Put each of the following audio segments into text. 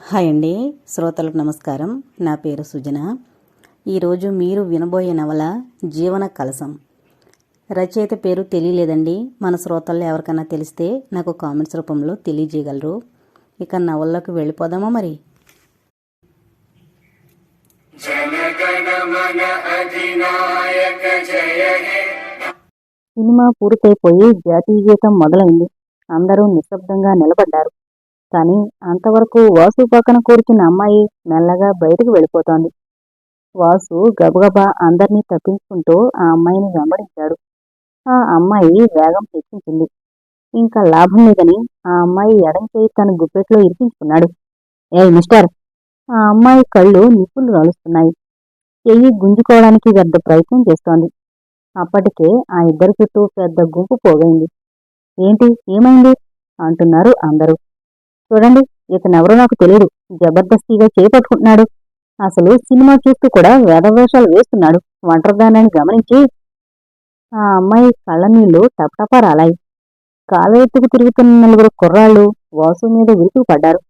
Hi అండి. శ్రోతలకు నమస్కారం. నా పేరు సుజన. ఈరోజు మీరు వినబోయే నవల జీవన కలసం రచయిత పేరు తెలియలేదండి. మన శ్రోతల్లో ఎవరికైనా తెలిస్తే నాకు కామెంట్స్ రూపంలో తెలియజేయగలరు. ఇక నవల్లోకి వెళ్ళిపోదామా మరి? సినిమా పూర్తయిపోయి జాతీయ గీతం మొదలైంది. అందరూ నిశ్శబ్దంగా నిలబడ్డారు. కానీ అంతవరకు వాసు పక్కన కూర్చున్న అమ్మాయి మెల్లగా బయటకు వెళ్ళిపోతోంది. వాసు గబగబా అందర్నీ తప్పించుకుంటూ ఆ అమ్మాయిని వెంబడించాడు. ఆ అమ్మాయి వేగం హెచ్చించింది ఇంకా లాభం లేదని ఆ అమ్మాయి ఎడం చేయి తన గుప్పెట్లో ఇరికించుకున్నాడు. ఏ మిస్టర్! ఆ అమ్మాయి కళ్ళు నిప్పులు రాలుస్తున్నాయి. చెయ్యి గుంజుకోవడానికి పెద్ద ప్రయత్నం చేస్తోంది. అప్పటికే ఆ ఇద్దరి చుట్టూ పెద్ద గుంపు పోగైంది. ఏంటి? ఏమైంది? అంటున్నారు అందరూ. చూడండి ఇతనెవరో నాకు తెలియదు జబర్దస్తిగా చేపట్టుకుంటున్నాడు. అసలు సినిమా చూస్తూ కూడా వేదవేషాలు వేస్తున్నాడు. ఒంటరిదానాన్ని గమనించి ఆ అమ్మాయి కళ్ళ నీళ్ళు టపటపా రాలాయి. కాలు ఎత్తుకు తిరుగుతున్న నలుగురు కుర్రాళ్ళు వాసు మీద విరుచుకు పడ్డారు.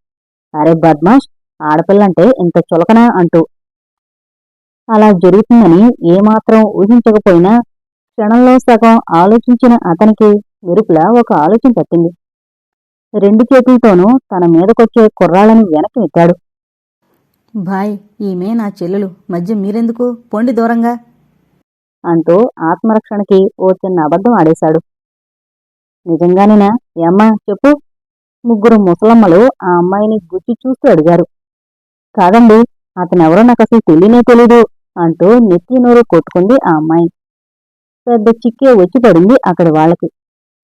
అరే బద్మాష్ ఆడపిల్లంటే ఇంత చులకనా అంటూ. అలా జరుగుతుందని ఏమాత్రం ఊహించకపోయినా క్షణంలో సగం ఆలోచించిన అతనికి విరుపులా ఒక ఆలోచన తట్టింది. రెండు చేతులతోనూ తన మీదకొచ్చే కుర్రాళ్ళని వెనక్కి నెట్టాడు. బాయ్ ఈమె నా చెల్లెలు. మధ్య మీరెందుకు? పొండి దూరంగా. అంటూ ఆత్మరక్షణకి ఓ చిన్న అబద్ధం ఆడేశాడు. నిజంగానేనా? ఏమ్మా చెప్పు. ముగ్గురు ముసలమ్మలు ఆ అమ్మాయిని గుచ్చి చూస్తూ అడిగారు. కాదండి అతనెవరో నాకు అసలు తెలియనే తెలీదు అంటూ నెత్తి నోరు కొట్టుకుంది ఆ అమ్మాయి. పెద్ద చిక్కే వచ్చి పడింది అక్కడి వాళ్ళకి.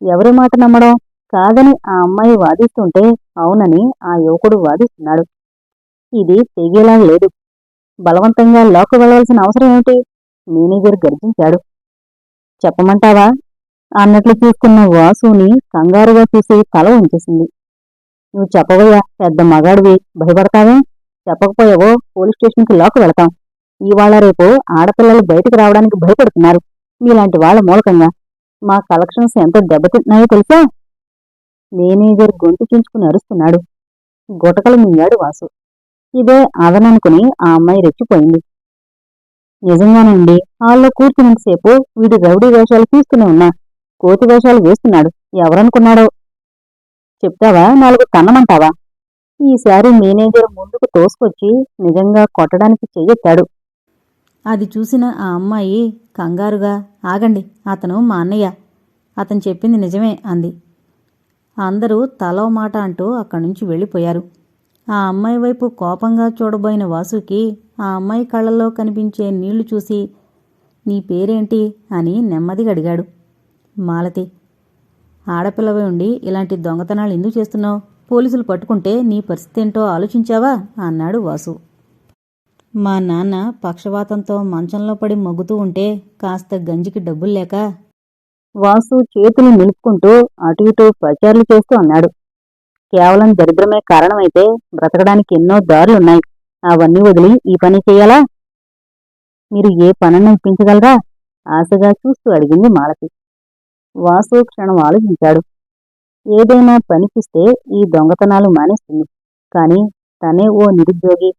ఎవరి మాట నమ్మడం? కాదని ఆ అమ్మాయి వాదిస్తుంటే అవునని ఆ యువకుడు వాదిస్తున్నాడు. ఇది తెగేలా లేదు. బలవంతంగా లోకి వెళ్ళవలసిన అవసరం ఏమిటి? మేనేజర్ గర్జించాడు. చెప్పమంటావా? అన్నట్లు చూసుకున్న వాసుని కంగారుగా చూసి తల ఉంచేసింది నువ్వు చెప్పబోయా పెద్ద మగాడివి. భయపడతావే? చెప్పకపోయావో పోలీస్ స్టేషన్కి లోకి వెళతాం. ఇవాళ రేపు ఆడపిల్లలు బయటకు రావడానికి భయపడుతున్నారు. మీలాంటి వాళ్ళ మూలకంగా. మా కలెక్షన్స్ ఎంత దెబ్బతింటున్నాయో తెలుసా? మేనేజర్ గొంతు చించుకుని అరుస్తున్నాడు. గుటకలు మింగాడు వాసు. ఇదే అదననుకుని ఆ అమ్మాయి రెచ్చిపోయింది. నిజంగానండి హాల్లో కూర్చున్నంతసేపు వీడు రౌడీ వేషాలు తీస్తూనే ఉన్నా. కోతి వేషాలు వేస్తున్నాడు. ఎవరనుకున్నాడో? చెప్తావా? నాలుగు తన్నమంటావా ఈసారి మేనేజర్ ముందుకు తోసుకొచ్చి నిజంగా కొట్టడానికి చెయ్యెత్తాడు అది చూసిన ఆ అమ్మాయి కంగారుగా ఆగండి అతను మా అన్నయ్య. అతను చెప్పింది నిజమే అంది. అందరూ తలో మాట అంటూ అక్కడి నుంచి వెళ్ళిపోయారు. ఆ అమ్మాయి వైపు కోపంగా చూడబోయిన వాసుకి ఆ అమ్మాయి కళ్ళల్లో కనిపించే నీళ్ళు చూసి నీ పేరేంటి? అని నెమ్మదిగా అడిగాడు. మాలతి ఆడపిల్లవై ఉండి ఇలాంటి దొంగతనాలు ఎందుకు చేస్తున్నావు? పోలీసులు పట్టుకుంటే నీ పరిస్థితి ఏంటో ఆలోచించావా? అన్నాడు వాసు. మా నాన్న పక్షవాతంతో మంచంలో పడి మొగ్గుతూ ఉంటే కాస్త గంజికి డబ్బులు లేక వాసు చేతులు నిలుపుకుంటూ అటు ఇటు ప్రచారాలు చేస్తూ అన్నాడు. కేవలం దరిద్రమే కారణమైతే బ్రతకడానికి ఎన్నో దారులున్నాయి అవన్నీ వదిలి ఈ పని చేయాలా? మీరు ఏ పనన్నా ఇప్పించగలరా ఆశగా చూస్తూ అడిగింది మాలతి. వాసు క్షణం ఆలోచించాడు. ఏదైనా పనికిస్తే ఈ దొంగతనాలు మానేస్తుంది. కానీ తనే ఓ నిరుద్యోగి.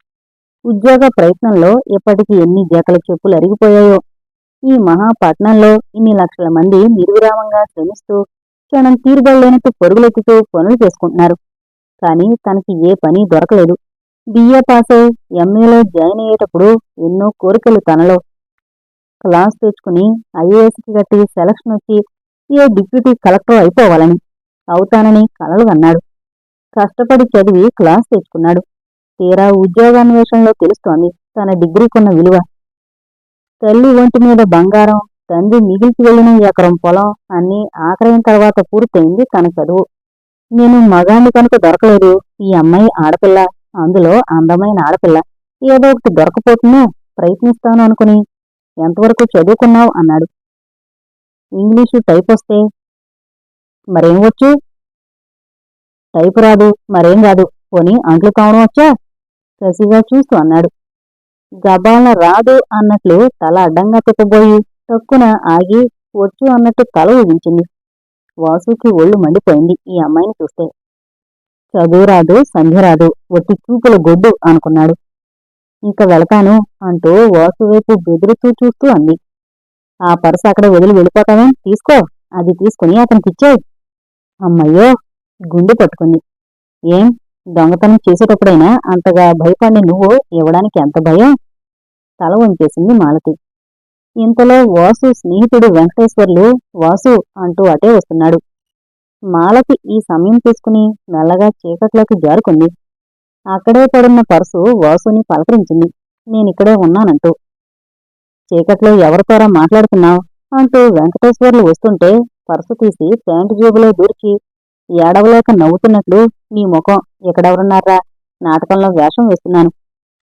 ఉద్యోగ ప్రయత్నంలో ఇప్పటికి ఎన్ని జతల చెప్పులు అరిగిపోయాయో ఈ మహాపట్నంలో ఇన్ని లక్షల మంది నిర్విరామంగా శ్రమిస్తూ క్షణం తీరుబడలేనట్టు పరుగులెత్తుతూ పనులు చేసుకుంటున్నారు. కానీ తనకి ఏ పని దొరకలేదు. బిఏ పాస్ అయి ఎంఏలో జాయిన్ అయ్యేటప్పుడు ఎన్నో కోరికలు తనలో. క్లాస్ తెచ్చుకుని ఐఏఎస్కి కట్టి సెలక్షన్ వచ్చి ఏ డిప్యూటీ కలెక్టర్ అయిపోవాలని అవుతానని కలలు అన్నాడు. కష్టపడి చదివి క్లాస్ తెచ్చుకున్నాడు. తీరా ఉద్యోగాన్వేషణలో తెలుస్తోంది తన డిగ్రీకున్న విలువ. తల్లి ఒంటి మీద బంగారం తండ్రి మిగిల్చి వెళ్ళిన ఎకరం పొలం అన్నీ ఆఖరైన తర్వాత పూర్తయింది తన చదువు నేను మగాన్ని కనుక దొరకలేదు ఈ అమ్మాయి ఆడపిల్ల అందులో అందమైన ఆడపిల్ల. ఏదో ఒకటి దొరకపోతుందో ప్రయత్నిస్తాను అనుకుని ఎంతవరకు చదువుకున్నావు? అన్నాడు. ఇంగ్లీషు టైప్ వస్తే మరేం వచ్చు? టైపు రాదు మరేం రాదు. పోనీ అంట్లు కావడం వచ్చా? కసిగా చూస్తూ అన్నాడు. గబాల రాదు అన్నట్లు తల అడ్డంగా తిప్పబోయి తక్కున ఆగి వచ్చు అన్నట్టు తల ఊగించింది. వాసుకి ఒళ్ళు మండిపోయింది ఈ అమ్మాయిని చూస్తే. చదువు రాదు సంధ్య రాదు ఒట్టి చూపుల గొడ్డు అనుకున్నాడు. ఇంక వెళతాను అంటూ వాసు వైపు బెదురుతూ చూస్తూ అంది. ఆ పరస అక్కడ వదిలి వెళ్ళిపోతావే? తీసుకో అది తీసుకుని అతనికిచ్చేయ్ అమ్మయ్యో! గుండె పట్టుకుంది. ఏం? దొంగతనం చేసేటప్పుడైనా అంతగా భయపడి నువ్వు ఇవ్వడానికి ఎంత భయం? తల వంచేసింది మాలతి. ఇంతలో వాసు స్నేహితుడు వెంకటేశ్వర్లు వాసు అంటూ అటే వస్తున్నాడు. మాలతి ఈ సమయం తీసుకుని మెల్లగా చీకట్లోకి జారుకుంది. అక్కడే పడున్న పర్సు వాసుని పలకరించింది. నేనిక్కడే ఉన్నానంటూ. చీకట్లో ఎవరితోరా మాట్లాడుతున్నావు? అంటూ వెంకటేశ్వర్లు వస్తుంటే పర్సు తీసి ప్యాంటు జేబులో దూర్చి ఏడవలేక నవ్వుతున్నట్లు నీ ముఖం. ఎక్కడెవరున్నారా నాటకంలో వేషం వేస్తున్నాను.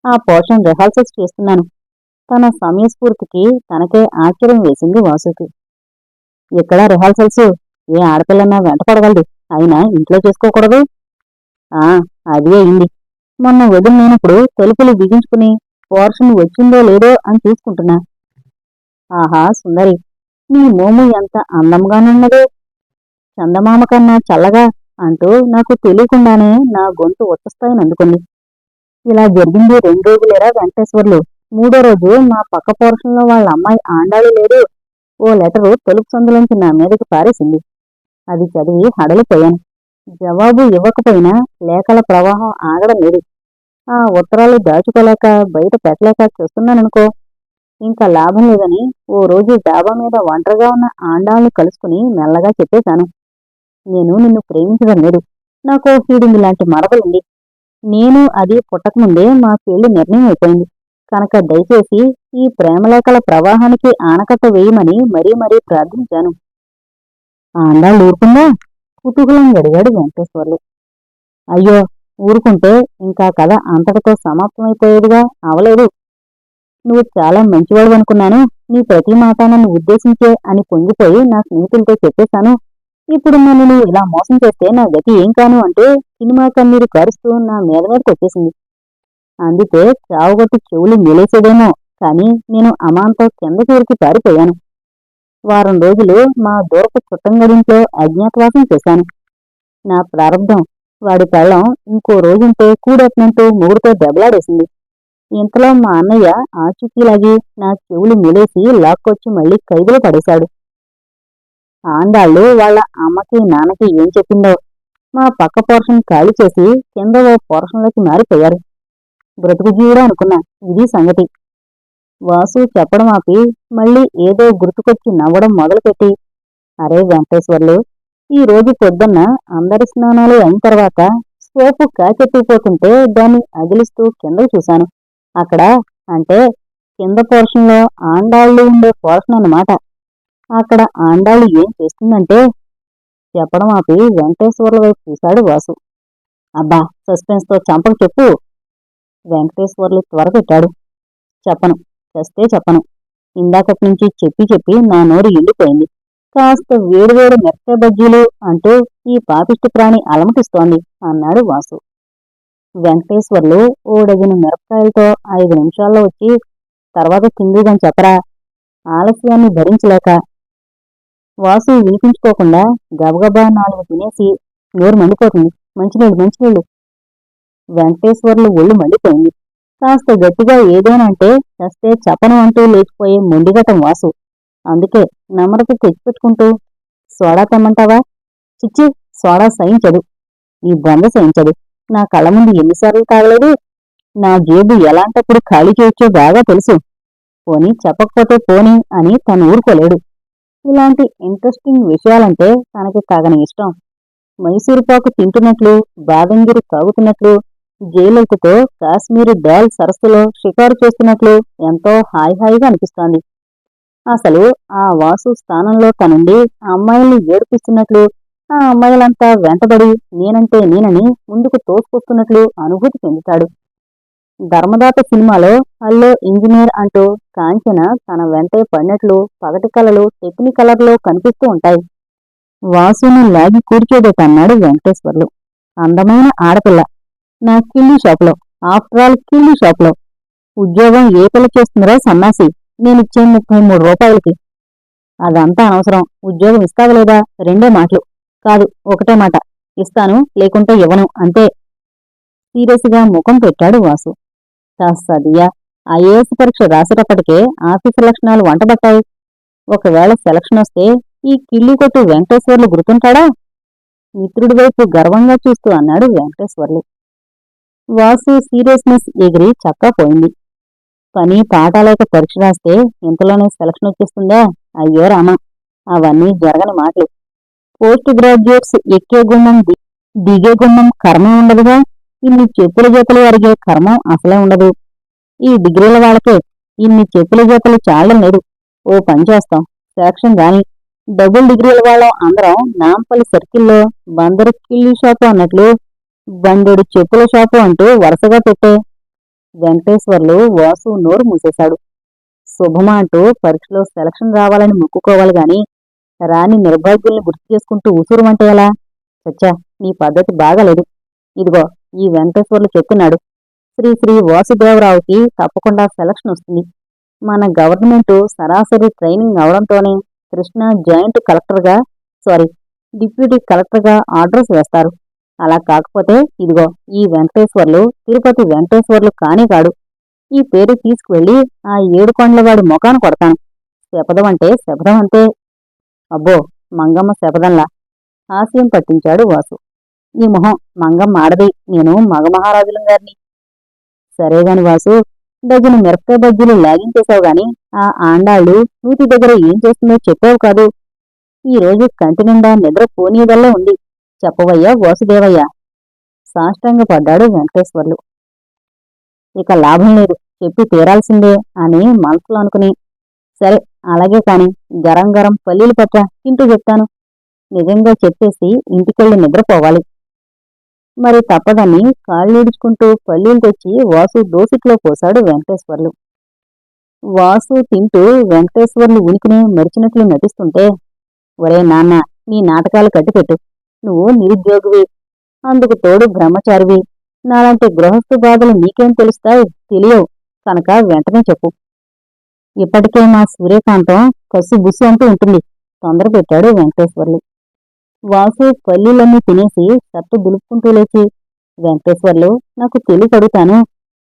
ఆ పోర్షన్ రిహార్సల్స్ చేస్తున్నాను. తన సమయస్ఫూర్తికి తనకే ఆశ్చర్యం వేసింది వాసుకి. ఇక్కడ రిహార్సల్స్? ఏ ఆడపిల్లన్నా వెంట పడగలదు అయినా ఇంట్లో చేసుకోకూడదు? ఆ అది అయింది. మొన్న వదిలినప్పుడు తలుపులు బిగించుకుని పోర్షన్ వచ్చిందో లేదో అని చూసుకుంటున్నా. ఆహా సుందరి. నీ మోము ఎంత అందంగానున్నదో చందమామ కన్నా చల్లగా అంటూ నాకు తెలియకుండానే నా గొంతు ఉత్తస్థాయిని అందుకుంది ఇలా జరిగింది రెండు రోజులేరా వెంకటేశ్వర్లు. మూడో రోజు మా పక్క పోర్షన్లో వాళ్ళ అమ్మాయి ఆండాలు లేదు ఓ లెటరు తలుపు సందులోంచి నా మీదకి పారేసింది. అది చదివి హడలిపోయాను జవాబు ఇవ్వకపోయినా లేఖల ప్రవాహం ఆగడం లేదు. ఆ ఉత్తరాలు దాచుకోలేక బయట పెట్టలేక చూస్తున్నాననుకో. ఇంకా లాభం లేదని ఓ రోజు డాబా మీద ఒంటరిగా ఉన్న ఆండాలను కలుసుకుని మెల్లగా చెప్పేశాను. నేను నిన్ను ప్రేమించడం లేదు. నాకు ఫీడింగ్ లాంటి మరదలుంది నేను అది పుట్టకముందే మా పెళ్ళి నిర్ణయం అయిపోయింది. కనుక దయచేసి ఈ ప్రేమలేఖల ప్రవాహానికి ఆనకట్ట వేయమని మరీ మరీ ప్రార్థించాను. ఆండాళ్ళు ఊరుకుందా? కుతూహలం అడిగాడు వెంకటేశ్వర్లు. అయ్యో ఊరుకుంటే ఇంకా కథ అంతటితో సమాప్తమైపోయేదిగా అవలేదు. నువ్వు చాలా మంచివాడు అనుకున్నాను నీ ప్రతి మాట నన్ను ఉద్దేశించే అని పొంగిపోయి నా స్నేహితులతో చెప్పేశాను. ఇప్పుడు నన్ను ఇలా మోసం చేస్తే నా గతి ఏం కాను అంటే సినిమా కన్నీరు కరుస్తూ నా మీద మీదకి వచ్చేసింది. అందుకే చావుగొట్టి చెవులు మెలేసేదేమో కానీ నేను అమాంతో కింద చేరికి పారిపోయాను. వారం రోజులు మా దూరపు చుట్టంగడింట్లో అజ్ఞాతవాసం చేశాను. నా ప్రారంభం వాడి కళ్ళం ఇంకో రోజుంటే కూడెట్టినంటూ మూడుతో దెబ్బలాడేసింది. ఇంతలో మా అన్నయ్య ఆచూకీలాగి నా చెవులు మిలేసి లాక్కొచ్చి మళ్ళీ ఖైదులో పడేశాడు. ఆండాళ్ళు వాళ్ళ అమ్మకి నాన్నకి ఏం చెప్పిందో మా పక్క పోర్షన్ ఖాళీ చేసి కింద ఓ పోర్షన్లోకి మారిపోయారు. బ్రతుకు జీవుడా అనుకున్నా ఇది సంగతి. వాసు చెప్పడం ఆపి మళ్ళీ ఏదో గుర్తుకొచ్చి నవ్వడం మొదలుపెట్టి అరే వెంకటేశ్వర్లు ఈ రోజు పొద్దున్న అందరి స్నానాలు అయిన తర్వాత సోపు కాకెత్తిపోతుంటే దాన్ని అగిలిస్తూ కిందకు చూశాను. అక్కడ అంటే కింద పోర్షన్లో ఆండాళ్ళు ఉండే పోర్షన్ అన్నమాట. అక్కడ ఆండాళ్ళు ఏం చేస్తుందంటే చెప్పడం ఆపి వెంకటేశ్వర్ల వైపు చూశాడు వాసు. అబ్బా సస్పెన్స్తో చంపకు చెప్పు. వెంకటేశ్వర్లు త్వరపెట్టాడు చెప్పను చస్తే చెప్పను. ఇందాకటి నుంచి చెప్పి చెప్పి నా నోరు ఎండిపోయింది. కాస్త వేడివేడి మెరక బజ్జీలు అంటూ ఈ పాపిష్టి ప్రాణి అలమటిస్తోంది అన్నాడు వాసు. వెంకటేశ్వర్లు ఓ డజను మిరపకాయలతో ఐదు నిమిషాల్లో వచ్చి తర్వాత తిందుదని చెప్పరా? ఆలస్యాన్ని భరించలేక వాసు వినిపించుకోకుండా గబగబా నాలుగు తినేసి నోరు మండిపోతుంది. మంచినీళ్ళు మంచినీళ్ళు. వెంకటేశ్వర్లు ఒళ్ళు మండిపోయింది. కాస్త గట్టిగా ఏదైనా అంటే చస్తే చపను అంటూ లేచిపోయే మొండిగటం వాసు. అందుకే నమ్రత తెచ్చిపెట్టుకుంటూ సోడా తెమ్మంటావా? చిచ్చి సోడా సహించదు. ఈ బొంద సహించదు. నా కళ్ళ ముందు ఎన్నిసార్లు తాగలేదు? నా జేబు ఎలాంటప్పుడు ఖాళీ చేయొచ్చో బాగా తెలుసు. పోనీ చెప్పకపోతే పోనీ అని తను ఊరుకోలేడు. ఇలాంటి ఇంట్రెస్టింగ్ విషయాలంటే తనకి తగని ఇష్టం. మైసూరుపాకు తింటున్నట్లు బాదంగిరి తాగుతున్నట్లు జయలలితతో కాశ్మీరు డాల్ సరస్సులో షికారు చేస్తున్నట్లు ఎంతో హాయి హాయిగా అనిపిస్తోంది. అసలు ఆ వాసు స్థానంలో తనుండి ఆ అమ్మాయిల్ని ఏడిపిస్తున్నట్లు ఆ అమ్మాయిలంతా వెంటబడి నేనంటే నేనని ముందుకు తోసుకొస్తున్నట్లు అనుభూతి చెందుతాడు. ధర్మదాత సినిమాలో హల్లో ఇంజనీర్ అంటూ కాంచన తన వెంటే పడినట్లు పగటి కళలు టెక్నికలర్లో కనిపిస్తూ ఉంటాయి. వాసుని లాగి కూర్చోబెట్టన్నాడు వెంకటేశ్వర్లు. అందమైన ఆడపిల్ల. నా కిల్లీ షాప్లో. ఆఫ్టర్ ఆల్ కిల్లీ షాప్లో. ఉద్యోగం ఏ పిల్ల చేస్తుందిరా సన్నాసి? నేనిచ్చే ముప్పై మూడు రూపాయలకి. అదంతా అనవసరం. ఉద్యోగం ఇస్తావా లేదా? రెండే మాటలు. కాదు ఒకటే మాట. ఇస్తాను లేకుంటే ఇవ్వను అంతే. సీరియస్గా ముఖం పెట్టాడు వాసు. సదియా ఐఏఎస్ పరీక్ష రాసేటప్పటికే ఆఫీసు లక్షణాలు వంటబట్టాయి. ఒకవేళ సెలక్షన్ వస్తే ఈ కిల్లి కొట్టు వెంకటేశ్వర్లు గుర్తుంటాడా? మిత్రుడి వైపు గర్వంగా చూస్తూ అన్నాడు వెంకటేశ్వర్లు. వాసు సీరియస్నెస్ ఎగిరి చక్కా పోయింది. పని పాఠాలేక పరీక్ష రాస్తే ఇంతలోనే సెలక్షన్ వచ్చేస్తుందా? అయ్యో రామా అవన్నీ జరగని మాటలు. పోస్ట్ గ్రాడ్యుయేట్స్ ఎక్కే గుమ్మం దిగే గుమ్మం కర్మ ఉండదుగా? ఇన్ని చెప్పుల జోకులు అరిగే కర్మం అసలే ఉండదు. ఈ డిగ్రీల వాళ్ళకే ఇన్ని చెప్పుల జోకులు చాలడం లేదు. ఓ పని చేస్తాం. సెలక్షన్ గాని డబుల్ డిగ్రీల వాళ్ళం అందరం నాంపల్లి సర్కిల్లో బందరు కిల్లి షాపు అన్నట్లు బండెడు చెప్పుల షాపు అంటూ వరుసగా పెట్టే వెంకటేశ్వర్లు వాసు నోరు మూసేశాడు. శుభమా అంటూ పరీక్షలో సెలక్షన్ రావాలని మొక్కుకోవాలి గాని రాని నిర్భాగ్యుల్ని గుర్తు చేసుకుంటూ ఉసూరుమంటే ఎలా? చచ్చా నీ పద్ధతి బాగాలేదు. ఇదిగో ఈ వెంకటేశ్వర్లు చెప్తున్నాడు శ్రీ శ్రీ వాసుదేవరావుకి తప్పకుండా సెలక్షన్ వస్తుంది. మన గవర్నమెంట్ సరాసరి ట్రైనింగ్ అవడంతోనే కృష్ణ జాయింట్ కలెక్టర్గా సారీ డిప్యూటీ కలెక్టర్గా ఆర్డర్స్ వేస్తారు. అలా కాకపోతే ఇదిగో ఈ వెంకటేశ్వర్లు తిరుపతి వెంకటేశ్వర్లు కానే కాడు ఈ పేరు తీసుకువెళ్ళి ఆ ఏడుకొండలవాడి ముఖాన్ని కొడతాను. శపథం అంటే శపథం అంతే. అబ్బో మంగమ్మ శపథంలా. హాస్యం పట్టించాడు వాసు. ఈ మొహం మంగం మాడది. నేను మగమహారాజులం గారిని. సరేగాని వాసు డజను మిరపకాయ బజ్జీలు లాగించేశావు గాని ఆ ఆండాళ్ళు నూతి దగ్గర ఏం చేస్తుందో చెప్పావు కాదు. ఈ రోజు కంటి నిండా నిద్ర పోనీయదల్లా ఉంది. చెప్పవయ్యా వాసుదేవయ్య. సాష్టంగ పడ్డాడు వెంకటేశ్వర్లు. ఇక లాభం లేదు. చెప్పి తీరాల్సిందే అని మనసులో అనుకుని సరే అలాగే కాని గరం గరం పల్లీలు పట్ట తింటూ చెప్తాను. నిజంగా చెప్పేసి ఇంటికెళ్ళి నిద్రపోవాలి. మరి తప్పదని కాళ్ళీడుచుకుంటూ పల్లీలు తెచ్చి వాసు దోసిట్లో పోశాడు వెంకటేశ్వర్లు. వాసు తింటూ వెంకటేశ్వర్లు ఉనికిని మెరిచినట్లు నటిస్తుంటే ఒరే నాన్న నీ నాటకాలు కట్టిపెట్టు. నువ్వు నిరుద్యోగివి. అందుకు తోడు బ్రహ్మచారివి. నాలాంటి గృహస్థు బాధలు నీకేం తెలుస్తాయి? తెలియవు. కనుక వెంటనే చెప్పు. ఇప్పటికే మా సూర్యకాంతం కసు బుస్సు అంటూ ఉంటుంది. తొందర పెట్టాడు వెంకటేశ్వర్లు. వాసు పల్లీలన్నీ తినేసి సత్తు దులుపుకుంటూ లేచి వెంకటేశ్వర్లు నాకు తెలియ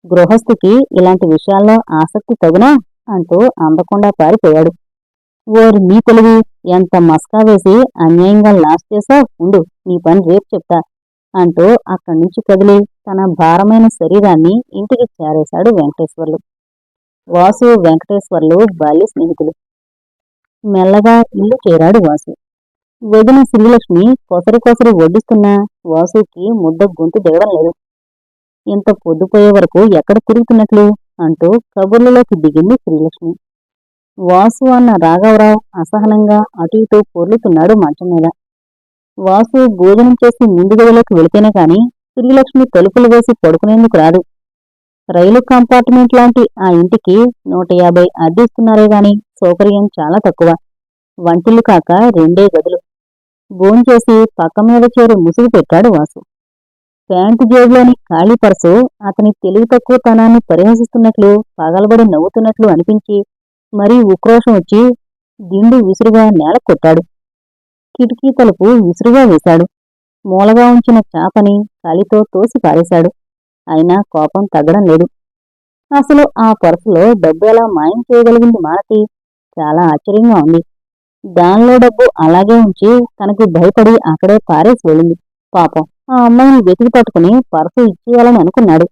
గృహస్థికి ఇలాంటి విషయాల్లో ఆసక్తి తగునా? అంటూ అందకుండా పారిపోయాడు. ఓరు నీ తెలివి ఎంత మస్కా వేసి అన్యాయంగా లాస్ చేసా ఉండు నీ పని రేపు చెప్తా అంటూ అక్కడి నుంచి కదిలి తన భారమైన శరీరాన్ని ఇంటికి చేరేశాడు వెంకటేశ్వర్లు. వాసు వెంకటేశ్వర్లు బాల్య స్నేహితులు. మెల్లగా ఇల్లు చేరాడు వాసు. వదిన శ్రీలక్ష్మి కొసరి కొసరి వడ్డిస్తున్న వాసుకి ముద్ద గొంతు దిగడం లేదు. ఇంత పొద్దుపోయే వరకు ఎక్కడ తిరుగుతున్నట్లు అంటూ కబుర్లలోకి దిగింది శ్రీలక్ష్మి వాసు అన్న రాఘవరావు అసహనంగా అటు ఇటు పొర్లుతున్నాడు మంచం మీద. వాసు భోజనం చేసి ముందు గదిలోకి వెళితేనే కాని శ్రీలక్ష్మి తలుపులు వేసి పడుకునేందుకు రాదు. రైలు కంపార్ట్మెంట్ లాంటి ఆ ఇంటికి నూట యాభై అద్దెస్తున్నారే గాని సౌకర్యం చాలా తక్కువ. వంటిల్లు కాక రెండే గదులు. భోంచేసి పక్క మీద చేరి ముసుగు పెట్టాడు వాసు. ప్యాంటు జేబులోని ఖాళీ పర్సు అతని తెలివి తక్కువ తనాన్ని పరిహసిస్తున్నట్లు పగలబడి నవ్వుతున్నట్లు అనిపించి మరీ ఉక్రోషం వచ్చి దిండు విసురుగా నేల కొట్టాడు కిటికీ తలుపు విసురుగా వేశాడు. మూలగా ఉంచిన చాపని కాలితో తోసి పారేశాడు. అయినా కోపం తగ్గడం లేదు. అసలు ఆ పర్సులో డబ్బు ఎలా మాయం చేయగలిగింది మాలతి? చాలా ఆశ్చర్యంగా ఉంది. దానిలో డబ్బు అలాగే ఉంచి తనకి భయపడి అక్కడే పారేసి వెళ్ళింది. పాపం ఆ అమ్మాయిని వెతికి పట్టుకుని పర్సు ఇచ్చేయాలని అనుకున్నాడు.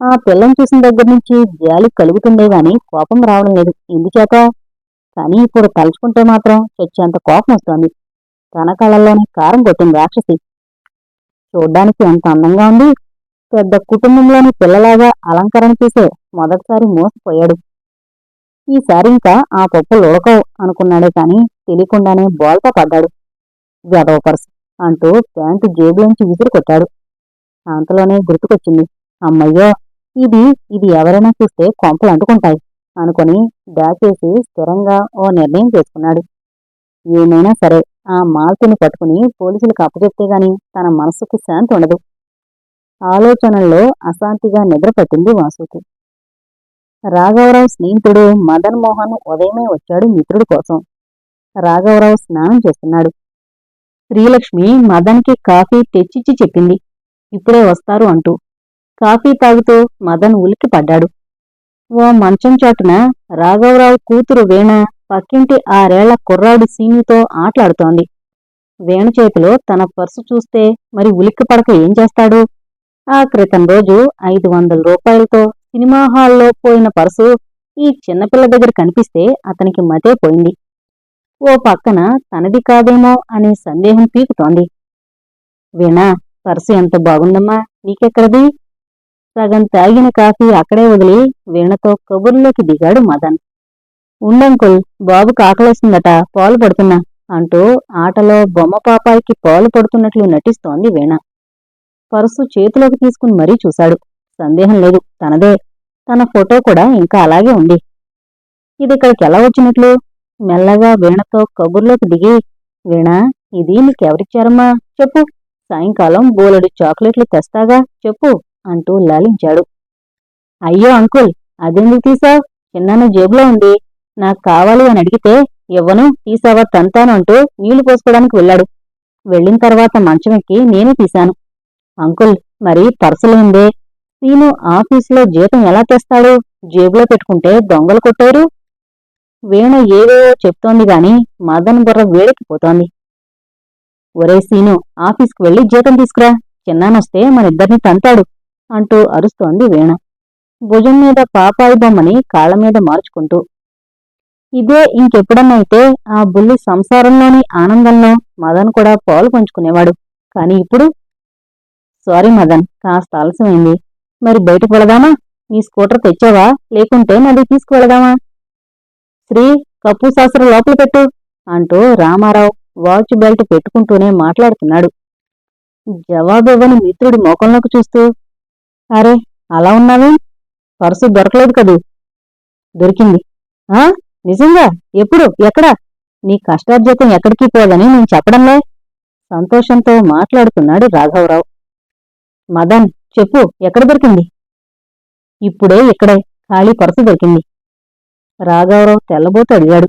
ఆ పిల్లని చూసిన దగ్గర నుంచి జాలి కలుగుతుండే గాని కోపం రావడం లేదు. ఎందుచేత? కానీ ఇప్పుడు తలుచుకుంటే మాత్రం చచ్చేంత కోపం వస్తోంది. తన కళ్ళల్లోనే కారం కొట్టింది రాక్షసి. చూడ్డానికి ఎంత అందంగా ఉంది. పెద్ద కుటుంబంలోని పిల్లలాగా అలంకరణ చేసే మొదటిసారి మోసపోయాడు. ఈసారి ఇంకా ఆ పప్పులు ఉడకవు అనుకున్నాడే కాని తెలియకుండానే బోల్తా పడ్డాడు. వెదవ పర్సు అంటూ ప్యాంటు జేబులోంచి విసిరి కొట్టాడు అంతలోనే గుర్తుకొచ్చింది అమ్మయ్యో ఇది ఇది ఎవరైనా చూస్తే కొంపలు అంటుకుంటాయి అనుకొని దాచేసి స్థిరంగా ఓ నిర్ణయం చేసుకున్నాడు. ఏమైనా సరే ఆ మాల్తిని పట్టుకుని పోలీసులకు అప్పచెప్తే గాని తన మనసుకు శాంతి ఉండదు. ఆలోచనల్లో అశాంతిగా నిద్రపట్టింది వాసుకి. రాఘవరావు స్నేహితుడు మదన్ మోహన్ ఉదయమే వచ్చాడు మిత్రుడి కోసం. రాఘవరావు స్నానం చేస్తున్నాడు. శ్రీలక్ష్మి మదన్కి కాఫీ తెచ్చిచ్చి చెప్పింది. ఇప్పుడే వస్తారు అంటూ కాఫీ తాగుతూ మదన్ ఉలికి పడ్డాడు. ఓ మంచం చాటున రాఘవరావు కూతురు వీణ పక్కింటి ఆరేళ్ళ కుర్రాడు సీనుతో ఆటలాడుతోంది. వేణు చేతిలో తన పర్సు చూస్తే మరి ఉలిక్కి పడక ఏం చేస్తాడు? ఆ క్రితం రోజు ఐదు వందల రూపాయలతో సినిమా హాల్లో పోయిన పర్సు ఈ చిన్నపిల్ల దగ్గర కనిపిస్తే అతనికి మతే పోయింది. ఓ పక్కన తనది కాదేమో అనే సందేహం పీకుతోంది. వీణా పర్సు ఎంత బాగుందమ్మా నీకెక్కడది? సగం తాగిన కాఫీ అక్కడే వదిలి వీణతో కబుర్లోకి దిగాడు మదన్. ఉండంకుల్ బాబు ఆకలేస్తుందట పాలు పడుతున్నా అంటూ ఆటలో బొమ్మ పాపాయికి పాలు పడుతున్నట్లు నటిస్తోంది వీణ. పర్సు చేతిలోకి తీసుకుని మరీ చూశాడు. సందేహం లేదు. తనదే. తన ఫోటో కూడా ఇంకా అలాగే ఉంది. ఇది ఇక్కడికి ఎలా వచ్చినట్లు? మెల్లగా వీణతో కబుర్లోకి దిగి వీణ ఇది నీకెవరిచ్చారమ్మా? చెప్పు. సాయంకాలం బోలెడు చాక్లెట్లు తెస్తాగా? చెప్పు అంటూ లాలించాడు. అయ్యో అంకుల్ అదెందుకు తీసావు? చిన్నాన్న జేబులో ఉంది. నాకు కావాలి అని అడిగితే ఇవ్వను తీసావా తంతాను అంటూ నీళ్ళు పోసుకోవడానికి వెళ్ళాడు. వెళ్ళిన తర్వాత మంచం ఎక్కి నేనే తీశాను. అంకుల్ మరి పర్సులేందే? సీను ఆఫీసులో జీతం ఎలా తెస్తాడు? జేబులో పెట్టుకుంటే దొంగలు కొట్టారు? వీణ ఏవేవో చెప్తోంది గాని మదన్ బుర్ర వేడెక్కిపోతోంది ఒరే సీను ఆఫీస్కి వెళ్ళి జీతం తీసుకురా. చిన్నానొస్తే మనిద్దరిని తంతాడు అంటూ అరుస్తోంది వీణ. భుజం మీద పాపాయి బొమ్మని కాళ్ళ మీద మార్చుకుంటూ. ఇదే ఇంకెప్పుడన్నైతే ఆ బుల్లి సంసారంలోని ఆనందంలో మదన్ కూడా పాలు పంచుకునేవాడు. కాని ఇప్పుడు? సారీ మదన్ కాస్త ఆలస్యమైంది. మరి బయటకు వెళదామా? నీ స్కూటర్ తెచ్చావా? లేకుంటే నాది తీసుకువెళదామా? శ్రీ కప్పు శాస్త్రం లోపల పెట్టు అంటూ రామారావు వాచ్ బెల్ట్ పెట్టుకుంటూనే మాట్లాడుతున్నాడు. జవాబివ్వని మిత్రుడి మోకంలోకి చూస్తూ అరే అలా ఉన్నావే? పర్సు దొరకలేదు కదూ? దొరికింది. ఆ? నిజంగా? ఎప్పుడు? ఎక్కడ? నీ కష్టార్జితం ఎక్కడికి పోదని నేను చెప్పడంలే? సంతోషంతో మాట్లాడుతున్నాడు రాఘవరావు. మదన్ చెప్పు ఎక్కడ దొరికింది? ఇప్పుడే ఇక్కడే ఖాళీ పర్సు దొరికింది. రాఘవరావు తెల్లబోతూ అడిగాడు.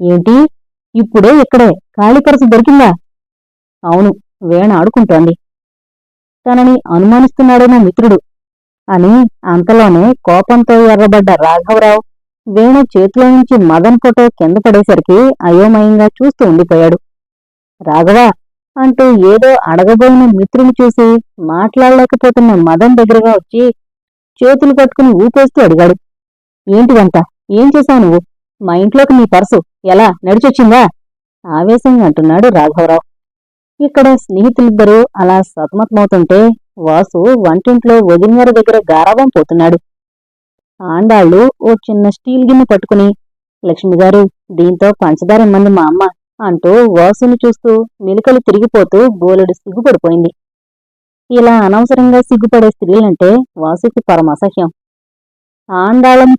ఏంటి? ఇప్పుడే ఇక్కడే ఖాళీ పర్సు దొరికిందా? అవును వేణ ఆడుకుంటోంది. తనని అనుమానిస్తున్నాడేమో మిత్రుడు. అని అంతలోనే కోపంతో ఎర్రబడ్డ రాఘవరావు వేణు చేతిలో నుంచి మదన్ ఫోటో కింద పడేసరికి అయోమయంగా చూస్తూ ఉండిపోయాడు. రాఘవ అంటూ ఏదో అడగబోయిన మిత్రుని చూసి మాట్లాడలేకపోతున్న మదన్ దగ్గరగా వచ్చి చేతులు పట్టుకుని ఊపేస్తూ అడిగాడు. ఏంటిదంట ఏం చేశావు నువ్వు? మా ఇంట్లోకి నీ పర్సు ఎలా? నడిచొచ్చిందా? ఆవేశంగా అంటున్నాడు రాఘవరావు. ఇక్కడ స్నేహితులిద్దరూ అలా సతమతమవుతుంటే వాసు వంటింట్లో వదినగారి దగ్గర గారాబం పోతున్నాడు. ఆండాళ్ళు ఓ చిన్న స్టీల్ గిన్నె పట్టుకుని లక్ష్మిగారు దీంతో పంచదార ఇమ్మంది మా అమ్మ. అంటూ వాసుని చూస్తూ మెలికలు తిరిగిపోతూ బోలెడు సిగ్గుపడిపోయింది. ఇలా అనవసరంగా సిగ్గుపడే స్త్రీలంటే వాసుకి పరమ అసహ్యం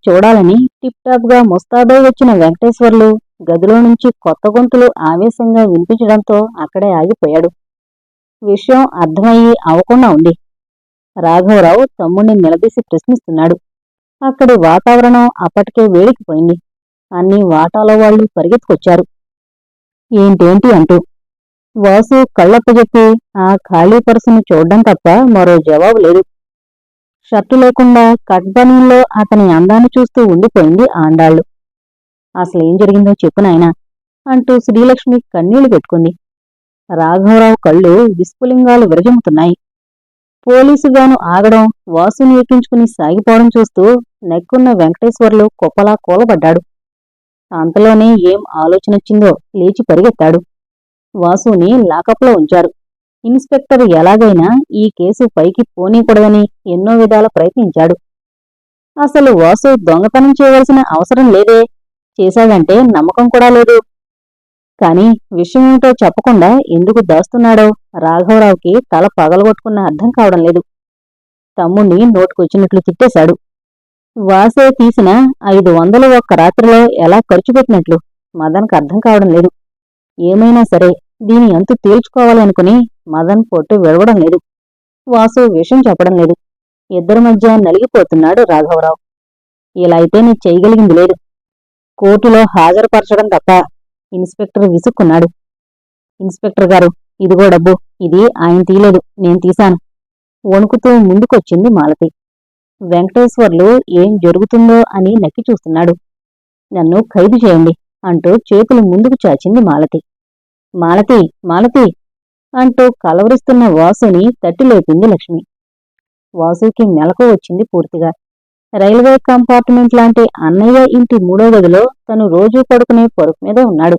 చూడాలని టిప్టాప్గా ముస్తాబై వచ్చిన వెంకటేశ్వర్లు గదిలో నుంచి కొత్త గొంతులు ఆవేశంగా వినిపించడంతో అక్కడే ఆగిపోయాడు. విషయం అర్థమయ్యి అవకుండా ఉంది. రాఘవరావు తమ్ముణ్ణి నిలదీసి ప్రశ్నిస్తున్నాడు. అక్కడి వాతావరణం అప్పటికే వేడికిపోయింది అన్ని వాటాల వాళ్ళు పరిగెత్తుకొచ్చారు. ఏంటేంటి అంటూ. వాసు కళ్ళప్పజెప్పి ఆ ఖాళీ పర్సును చూడ్డం తప్ప మరో జవాబు లేదు. షర్టు లేకుండా కట్బనీల్లో అతని అందాన్ని చూస్తూ ఉండిపోయింది ఆండాళ్ళు. అసలేం జరిగిందో చెప్పు నాయనా అంటూ శ్రీలక్ష్మి కన్నీళ్ళు పెట్టుకుంది. రాఘవరావు కళ్ళు విస్ఫులింగాలు విరజముతున్నాయి. పోలీసుగాను ఆగడం వాసుని ఎక్కించుకుని సాగిపోవడం చూస్తూ నెక్కున్న వెంకటేశ్వర్లు కుప్పలా కూలబడ్డాడు. అంతలోనే ఏం ఆలోచనొచ్చిందో లేచి పరిగెత్తాడు. వాసుని లాకప్లో ఉంచారు. ఇన్స్పెక్టర్ ఎలాగైనా ఈ కేసు పైకి పోనీకూడదని ఎన్నో విధాల ప్రయత్నించాడు. అసలు వాసు దొంగతనం చేయవలసిన అవసరం లేదే. చేశాడంటే నమ్మకం కూడా లేదు. కాని విషయమేమిటో చెప్పకుండా ఎందుకు దాస్తున్నాడో రాఘవరావుకి తల పగలగొట్టుకున్న అర్థం కావడం లేదు. తమ్ముణ్ణి నోటుకొచ్చినట్లు తిట్టేశాడు. వాసే తీసిన ఐదు వందలు ఒక్క రాత్రిలో ఎలా ఖర్చు పెట్టినట్లు? మదన్కి అర్థం కావడం లేదు. ఏమైనా సరే దీని అంతు తేల్చుకోవాలనుకుని మదన్ పొట్టు విడవడం లేదు. వాసు విషయం చెప్పడం లేదు. ఇద్దరి మధ్య నలిగిపోతున్నాడు రాఘవరావు. ఇలా అయితే నీ చేయగలిగింది లేదు. కోర్టులో హాజరుపరచడం తప్ప ఇన్స్పెక్టర్ విసుక్కున్నాడు. ఇన్స్పెక్టర్ గారు ఇదిగో డబ్బు. ఇది ఆయన తీయలేదు. నేను తీశాను. వణుకుతూ ముందుకొచ్చింది మాలతి. వెంకటేశ్వర్లు ఏం జరుగుతుందో అని నక్కి చూస్తున్నాడు. నన్ను ఖైదు చేయండి అంటూ చేతులు ముందుకు చాచింది మాలతి. మాలతి మాలతి! అంటూ కలవరిస్తున్న వాసుని తట్టి లేపింది లక్ష్మి. వాసుకి మెలకు వచ్చింది పూర్తిగా. రైల్వే కంపార్ట్మెంట్ లాంటి అన్నయ్య ఇంటి మూడో గదిలో తను రోజూ పడుకునే పొరకు మీద ఉన్నాడు.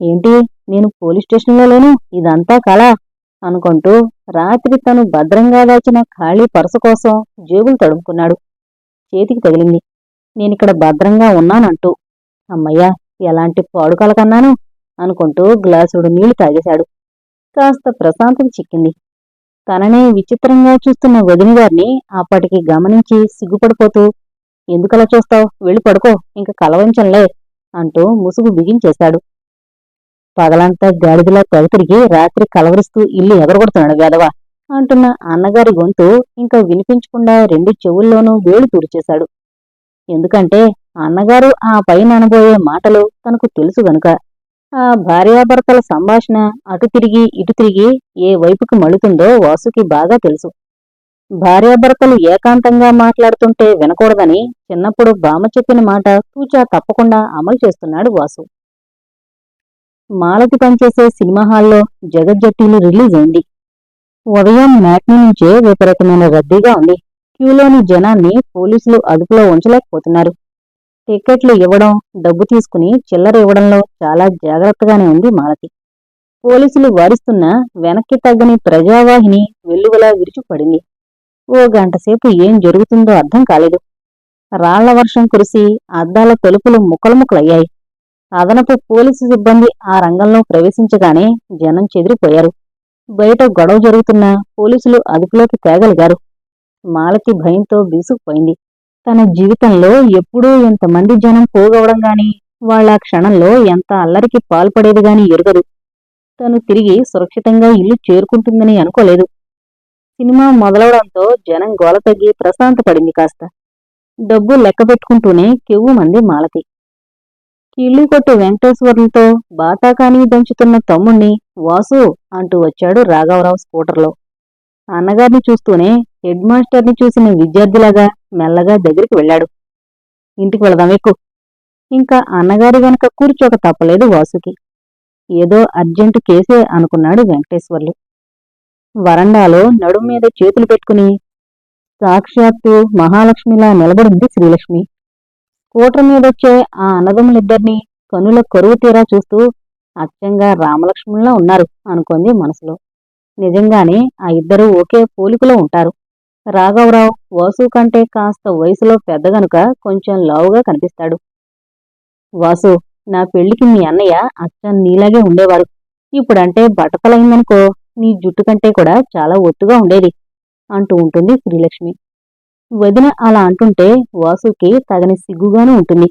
ఏంటి? నేను పోలీస్ స్టేషన్లో లేను? ఇదంతా కళ అనుకుంటూ రాత్రి తను భద్రంగా దాచిన ఖాళీ పర్సు కోసం జేబులు తడుముకున్నాడు. చేతికి తగిలింది. నేనిక్కడ భద్రంగా ఉన్నానంటూ అమ్మయ్యా ఎలాంటి పాడుకల కన్నాను అనుకుంటూ గ్లాసుడు నీళ్ళు తాగేశాడు. కాస్త ప్రశాంతత చిక్కింది. తననే విచిత్రంగా చూస్తున్న వదినగారిని అప్పటికి గమనించి సిగ్గుపడిపోతూ ఎందుకలా చూస్తావు? వెళ్ళి పడుకో ఇంక కలవంచంలే అంటూ ముసుగు బిగించేశాడు. పగలంతా గాడిదలా తెగ తిరిగి రాత్రి కలవరిస్తూ ఇల్లు ఎగరగొడుతున్నాడు వేదవా అంటున్న అన్నగారి గొంతు ఇంకా వినిపించకుండా రెండు చెవుల్లోనూ వేలు తుడిచేశాడు. ఎందుకంటే అన్నగారు ఆ పైన అనబోయే మాటలు తనకు తెలుసు గనుక. ఆ భార్యాభర్తల సంభాషణ అటు తిరిగి ఇటు తిరిగి ఏ వైపుకి మళ్ళుతుందో వాసుకి బాగా తెలుసు. భార్యాభర్తలు ఏకాంతంగా మాట్లాడుతుంటే వినకూడదని చిన్నప్పుడు బామ చెప్పిన మాట తూచా తప్పకుండా అమలు చేస్తున్నాడు వాసు. మాలతి పనిచేసే సినిమా హాల్లో జగజ్జట్టీలు రిలీజ్ అయింది. ఉదయం మ్యాట్ని నుంచే విపరీతమైన రద్దీగా ఉంది. క్యూలోని జనాన్ని పోలీసులు అదుపులో ఉంచలేకపోతున్నారు. టిక్కెట్లు ఇవ్వడం డబ్బు తీసుకుని చిల్లర ఇవ్వడంలో చాలా జాగ్రత్తగానే ఉంది మాలతి. పోలీసులు వారిస్తున్న వెనక్కి తగ్గని ప్రజావాహిని వెల్లువలా విరుచుపడింది ఓ గంటసేపు ఏం జరుగుతుందో అర్థం కాలేదు. రాళ్ళ వర్షం కురిసి అద్దాల తలుపులు ముక్కలు ముక్కలయ్యాయి. అదనపు పోలీసు సిబ్బంది ఆ రంగంలో ప్రవేశించగానే జనం చెదిరిపోయారు. బయట గొడవ జరుగుతున్నా పోలీసులు అదుపులోకి తేగలిగారు. మాలతి భయంతో బీసుకుపోయింది తన జీవితంలో ఎప్పుడూ ఎంతమంది జనం పోగవడం గాని వాళ్ళ క్షణంలో ఎంత అల్లరికి పాల్పడేది గాని ఎరుగదు. తను తిరిగి సురక్షితంగా ఇల్లు చేరుకుంటుందని అనుకోలేదు. సినిమా మొదలవడంతో జనం గోల తగ్గి ప్రశాంతపడింది కాస్త. డబ్బు లెక్క పెట్టుకుంటూనే కెవ్వు మంది మాలతి. కిళ్ళి కొట్టు వెంకటేశ్వర్లతో బాతాకాని దంచుతున్న తమ్ముణ్ణి వాసు అంటూ వచ్చాడు రాఘవరావు స్కూటర్లో. అన్నగారిని చూస్తూనే హెడ్ మాస్టర్ని చూసిన విద్యార్థిలాగా మెల్లగా దగ్గరికి వెళ్ళాడు. ఇంటికి వెళదాం ఎక్కు. ఇంకా అన్నగారి వెనక కూర్చోక తప్పలేదు వాసుకి. ఏదో అర్జెంటు కేసే అనుకున్నాడు వెంకటేశ్వర్లు. వరండాలో నడుం మీద చేతులు పెట్టుకుని సాక్షాత్తు మహాలక్ష్మిలా నిలబడింది శ్రీలక్ష్మి. స్కూటర్ మీదొచ్చే ఆ అన్నదమ్ములిద్దరినీ కనుల కరువు తీరా చూస్తూ అచ్చంగా రామలక్ష్మణులా ఉన్నారు అనుకుంది మనసులో. నిజంగానే ఆ ఇద్దరూ ఒకే పోలికలో ఉంటారు. రాఘవరావు వాసు కంటే కాస్త వయసులో పెద్ద గనుక కొంచెం లావుగా కనిపిస్తాడు. వాసు నా పెళ్ళికి మీ అన్నయ్య అచ్చం నీలాగే ఉండేవారు. ఇప్పుడంటే బట్టతలైందనుకో నీ జుట్టు కంటే కూడా చాలా ఒత్తుగా ఉండేది అంటూ ఉంటుంది శ్రీలక్ష్మి. వదిన అలా అంటుంటే వాసుకి తగని సిగ్గుగానూ ఉంటుంది.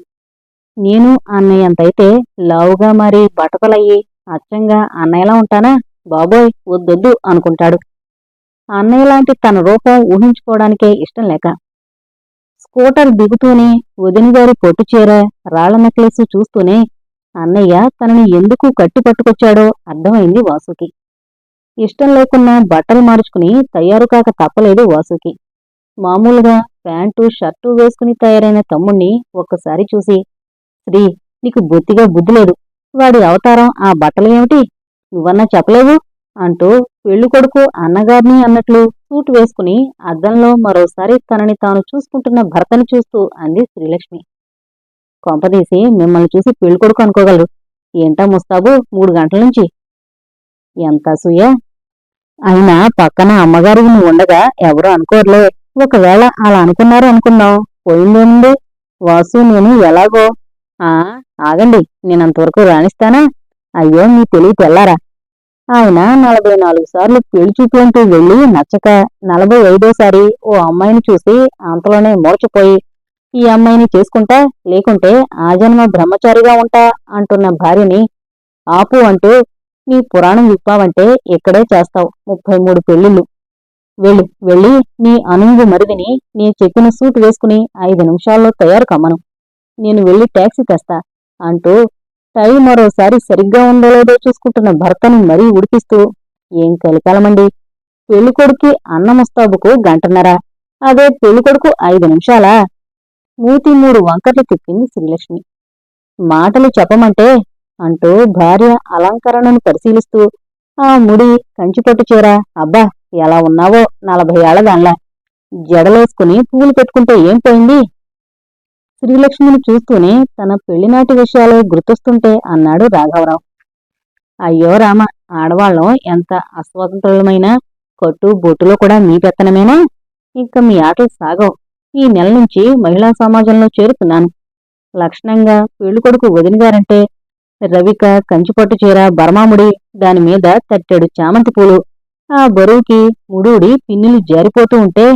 నేను అన్నయ్య అంతైతే లావుగా మరి బటకలయ్యి అచ్చంగా అన్నయ్యలా ఉంటానా? బాబోయ్ వద్దొద్దు అనుకుంటాడు. అన్నయ్య లాంటి తన రూపం ఊహించుకోవడానికే ఇష్టం లేక. స్కూటర్ దిగుతూనే వదిన గారి పొట్టు చీర రాళ్ళ నెక్లెస్ చూస్తూనే అన్నయ్య తనని ఎందుకు కట్టి పట్టుకొచ్చాడో అర్థమైంది వాసుకి. ఇష్టం లేకున్నా బట్టలు మార్చుకుని తయారు కాక తప్పలేదు వాసుకి. మామూలుగా ప్యాంటు షర్టు వేసుకుని తయారైన తమ్ముణ్ణి ఒక్కసారి చూసి శ్రీ నీకు బొత్తిగా బుద్ధి లేదు. వాడి అవతారం ఆ బట్టలు ఏమిటి? నువ్వన్నా చెప్పలేవు? అంటూ పెళ్ళి కొడుకు అన్నగారిని అన్నట్లు సూట్ వేసుకుని అద్దంలో మరోసారి తనని తాను చూసుకుంటున్న భర్తని చూస్తూ అంది శ్రీలక్ష్మి. కొంపదీసి మిమ్మల్ని చూసి పెళ్ళి కొడుకు అనుకోగలరు. ఏంటా ముస్తాబు? మూడు గంటల నుంచి. ఎంత సూయ అయినా పక్కన అమ్మగారు నువ్వు ఉండగా ఎవరు అనుకోరులే. ఒకవేళ అలా అనుకున్నారు అనుకుందాం. పోయిందేముంది వాసు నేను ఎలాగో. ఆ ఆగండి నేనంతవరకు రాణిస్తానా? అయ్యో మీ తెలివి తెల్లారా. ఆయన నలభై నాలుగు సార్లు పెళ్ళి చూపులంటూ వెళ్ళి నచ్చక నలభై ఐదోసారి ఓ అమ్మాయిని చూసి అంతలోనే మోర్చిపోయి ఈ అమ్మాయిని చేసుకుంటా? లేకుంటే ఆ జన్మ బ్రహ్మచారిగా ఉంటా? అంటున్న భార్యని ఆపు అంటూ నీ పురాణం విప్పావంటే ఇక్కడే చేస్తావు. ముప్పై మూడు పెళ్ళిళ్ళు వెళ్ళు వెళ్ళి నీ అనుంగు మరిదిని నీ చెప్పిన సూట్ వేసుకుని ఐదు నిమిషాల్లో తయారు కమ్మను. నేను వెళ్ళి టాక్సీ తెస్తా అంటూ టై మరోసారి సరిగ్గా ఉందో లేదో చూసుకుంటున్న భర్తను మరీ ఉడికిస్తూ ఏం కలికాలమండి? పెళ్ళికొడుకి అన్నముస్తాబుకు గంటన్నర. అదే పెళ్ళికొడుకు ఐదు నిమిషాలా? మూతి మూడు వంకర్లు తిప్పింది శ్రీలక్ష్మి. మాటలు చెప్పమంటే? అంటూ భార్య అలంకరణను పరిశీలిస్తూ ఆ ముడి కంచిపట్టు చీర అబ్బా! ఎలా ఉన్నావో నలభై ఏళ్ళ దాన్లా జడలేసుకుని పూలు పెట్టుకుంటే ఏం పోయింది? శ్రీలక్ష్మిని చూస్తూనే తన పెళ్ళినాటి విషయాలు గుర్తొస్తుంటే అన్నాడు రాఘవరావు. అయ్యో రామ ఆడవాళ్ళం ఎంత అస్వతంత్రులమైనా కట్టు బొట్టులో కూడా మీ పెత్తనమేనా? ఇంకా మీ ఆటలు సాగవు. ఈ నెల నుంచి మహిళా సమాజంలో చేరుతున్నాను. లక్షణంగా పెళ్ళికొడుకు వదినగారంటే రవిక కంచిపట్టు చీర బర్మాముడి దాని మీద తట్టెడు చామంతి పూలు ఆ బరువుకి ముడూడి పిన్నులు జారిపోతూ ఉంటే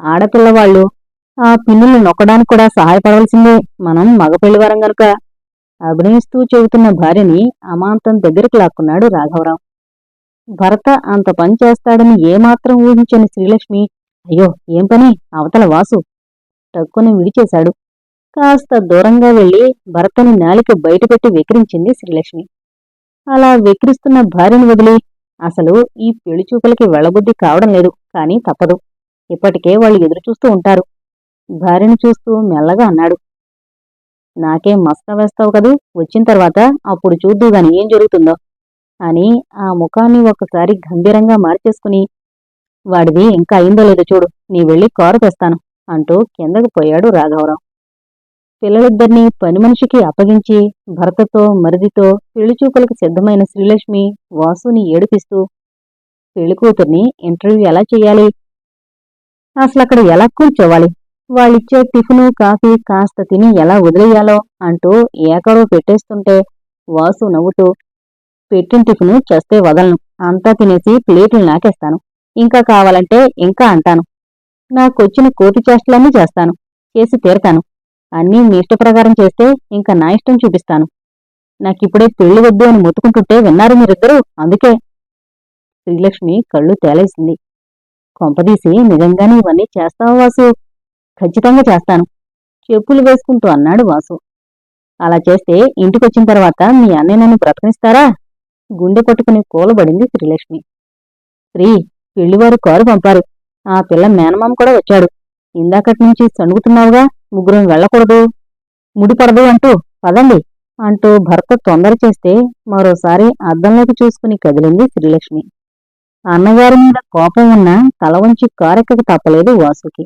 ఆడపిల్లవాళ్ళు ఆ పిన్నులు నొక్కడానికి కూడా సహాయపడవలసిందే. మనం మగపెళ్ళివారం గనుక అభినయిస్తూ చెబుతున్న భార్యని అమాంతం దగ్గరికి లాక్కున్నాడు రాఘవరావు. భర్త అంత పని చేస్తాడని ఏమాత్రం ఊహించని శ్రీలక్ష్మి అయ్యో ఏం పని? అవతల వాసు టక్కుని విడిచేశాడు. కాస్త దూరంగా వెళ్ళి భర్తని నాలిక బయటపెట్టి వెకిరించింది శ్రీలక్ష్మి. అలా వెకిరిస్తున్న భార్యను వదిలి అసలు ఈ పెళ్ళి చూపులకి వెళ్ళబుద్ధి కావడం లేదు కానీ తప్పదు. ఇప్పటికే వాళ్ళు ఎదురు చూస్తూ ఉంటారు. భార్యను చూస్తూ మెల్లగా అన్నాడు. నాకేం మస్క వేస్తావు కదూ? వచ్చిన తర్వాత అప్పుడు చూద్దు గాని ఏం జరుగుతుందో అని ఆ ముఖాన్ని ఒకసారి గంభీరంగా మార్చేసుకుని వాడిది ఇంకా అయిందో లేదో చూడు నీ వెళ్ళి కారు తెస్తాను అంటూ కిందకు పోయాడు రాఘవరావు. పిల్లలిద్దరినీ పని మనిషికి అప్పగించి భర్తతో మరిదితో పెళ్ళిచూపులకు సిద్ధమైన శ్రీలక్ష్మి వాసుని ఏడిపిస్తూ పెళ్ళికూతుర్ని ఇంటర్వ్యూ ఎలా చేయాలి అసలు అక్కడ ఎలా కూర్చోవాలి? వాళ్ళిచ్చే టిఫిను కాఫీ కాస్త తిని ఎలా వదిలేయాలో? అంటూ ఏకరో పెట్టేస్తుంటే వాసు నవ్వుతూ పెట్టిన టిఫిను చేస్తే వదలను. అంతా తినేసి ప్లేట్లు నాకేస్తాను. ఇంకా కావాలంటే ఇంకా అంటాను. నాకొచ్చిన కోతి చేష్టలన్నీ చేస్తాను. చేసి తీరతాను. అన్నీ మీ ఇష్ట ప్రకారం చేస్తే ఇంకా నా ఇష్టం చూపిస్తాను. నాకిప్పుడే పెళ్ళి వద్దు అని మొత్తుకుంటుంటే విన్నారు మీరిద్దరూ? అందుకే. శ్రీలక్ష్మి కళ్ళు తేలేసింది. కొంపదీసి నిజంగానే ఇవన్నీ చేస్తావా వాసు? ఖచ్చితంగా చేస్తాను. చెప్పులు వేసుకుంటూ అన్నాడు వాసు. అలా చేస్తే ఇంటికొచ్చిన తర్వాత మీ అన్నయ్య నన్ను బ్రతకనిస్తారా? గుండె పట్టుకుని కూలబడింది శ్రీలక్ష్మి. శ్రీ పెళ్ళివారు కారు పంపారు. ఆ పిల్ల మేనమామ కూడా వచ్చాడు. ఇందాకటి నుంచి సణుగుతున్నావుగా? ముగ్గురం వెళ్ళకూడదు. ముడిపడదు అంటూ పదండి అంటూ భర్త తొందర చేస్తే మరోసారి అద్దంలోకి చూసుకుని కదిలింది శ్రీలక్ష్మి. అన్నగారి మీద కోపం ఉన్న తల వంచి కారెక్కకు తప్పలేదు వాసుకి.